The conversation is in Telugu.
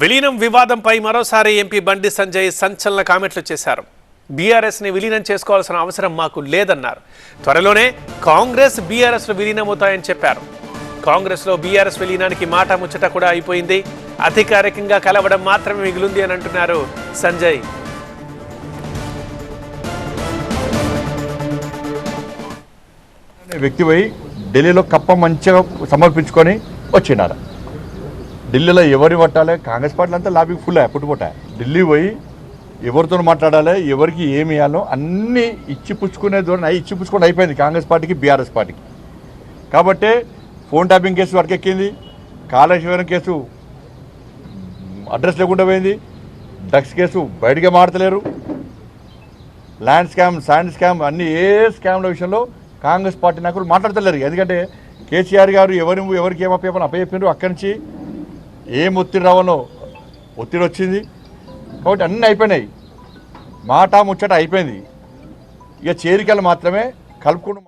విలీనం వివాదంపై మరోసారి ఎంపీ బండి సంజయ్ సంచలన కామెంట్లు చేశారు. బీఆర్ఎస్ని విలీనం చేసుకోవాల్సిన అవసరం మాకు లేదన్నారు. త్వరలోనే కాంగ్రెస్ బీఆర్ఎస్లో విలీనమవుతాయని చెప్పారు. కాంగ్రెస్లో బీఆర్ఎస్ విలీనానికి మాట ముచ్చట కూడా అయిపోయింది. అధికారికంగా కలవడం మాత్రమే మిగిలింది అని అంటున్నారు సంజయ్. వ్యక్తిపై వ్యక్తి పోయి ఢిల్లీలో కప్ప మంచిగా సమర్పించుకొని వచ్చినారు ఢిల్లీలో ఎవరిని పట్టాలి? కాంగ్రెస్ పార్టీలు అంతా లాబీకి ఫుల్ పుట్టుపట్ట ఢిల్లీ పోయి ఎవరితో మాట్లాడాలి ఎవరికి ఏమి ఇవ్వాలో అన్నీ ఇచ్చి పుచ్చుకునే ధోరణి అయి ఇచ్చి పుచ్చుకొని అయిపోయింది కాంగ్రెస్ పార్టీకి బీఆర్ఎస్ పార్టీకి. కాబట్టి ఫోన్ ట్యాపింగ్ కేసు వరకెక్కింది కాళేశ్వరం కేసు అడ్రస్ లేకుండా పోయింది డ్రగ్స్ కేసు బయటగా మాడతలేరు ల్యాండ్ స్కామ్ శాండ్ స్కామ్ అన్ని ఏ స్కామ్ల విషయంలో కాంగ్రెస్ పార్టీ నాయకులు మాట్లాడతలేరు. ఎందుకంటే కేసీఆర్ గారు ఎవరి ఎవరికి ఏం అప్పయ్యని అప్పయ్యారు అక్కడి నుంచి ఏం ఒత్తిడి రావాలో ఒత్తిడి వచ్చింది. కాబట్టి అన్నీ అయిపోయినాయి. మాట ముచ్చట అయిపోయింది. ఇక చేరికలు మాత్రమే కలుపుకుంటూ